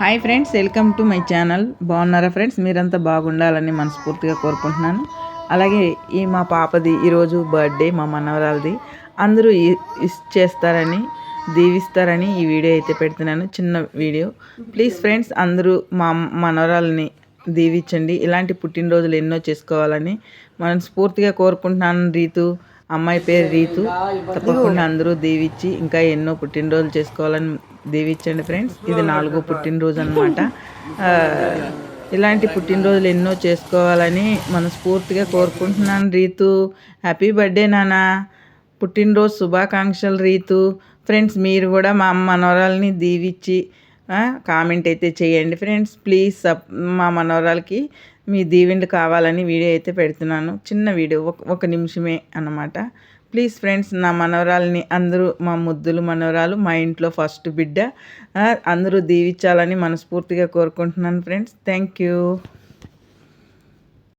Hi friends welcome to my channel బాగున్నారా friends మీరంతా బాగుండాలని మనస్ఫూర్తిగా కోరుకుంటున్నాను. అలాగే ఈ మా పాపది ఈరోజు బర్త్డే మా మనవరాలది. అందరూ ఇస్ చేస్తారని దీవిస్తారని ఈ వీడియో అయితే పెడుతున్నాను. చిన్న వీడియో. ప్లీజ్ ఫ్రెండ్స్ అందరూ మా మనవరాలని దీవించండి. ఇలాంటి పుట్టినరోజులు ఎన్నో చేసుకోవాలని మనస్ఫూర్తిగా కోరుకుంటున్నాను రీతు. అమ్మాయి పేరు రీతు. తప్పకుండా అందరూ దీవించి ఇంకా ఎన్నో పుట్టినరోజులు చేసుకోవాలని దీవించండి ఫ్రెండ్స్. ఇది నాలుగో పుట్టినరోజు అనమాట ఇలాంటి పుట్టినరోజులు ఎన్నో చేసుకోవాలని మనస్ఫూర్తిగా కోరుకుంటున్నాను రీతు. హ్యాపీ బర్త్డే నానా. పుట్టినరోజు శుభాకాంక్షలు రీతు. ఫ్రెండ్స్ మీరు కూడా మా మనవరాల్ని దీవించి ఆ, కామెంట్ అయితే చేయండి ఫ్రెండ్స్. ప్లీజ్ మా మనవరాలకి మీ దీవెండు కావాలని వీడియో అయితే పెడుతున్నాను. చిన్న వీడియో ఒక ఒక నిమిషమే అన్నమాట. ప్లీజ్ ఫ్రెండ్స్ నా మనవరాలని అందరూ మా ముద్దులు మనవరాలు మా ఇంట్లో ఫస్ట్ బిడ్డ అందరూ దీవించాలని మనస్ఫూర్తిగా కోరుకుంటున్నాను ఫ్రెండ్స్ థ్యాంక్ యూ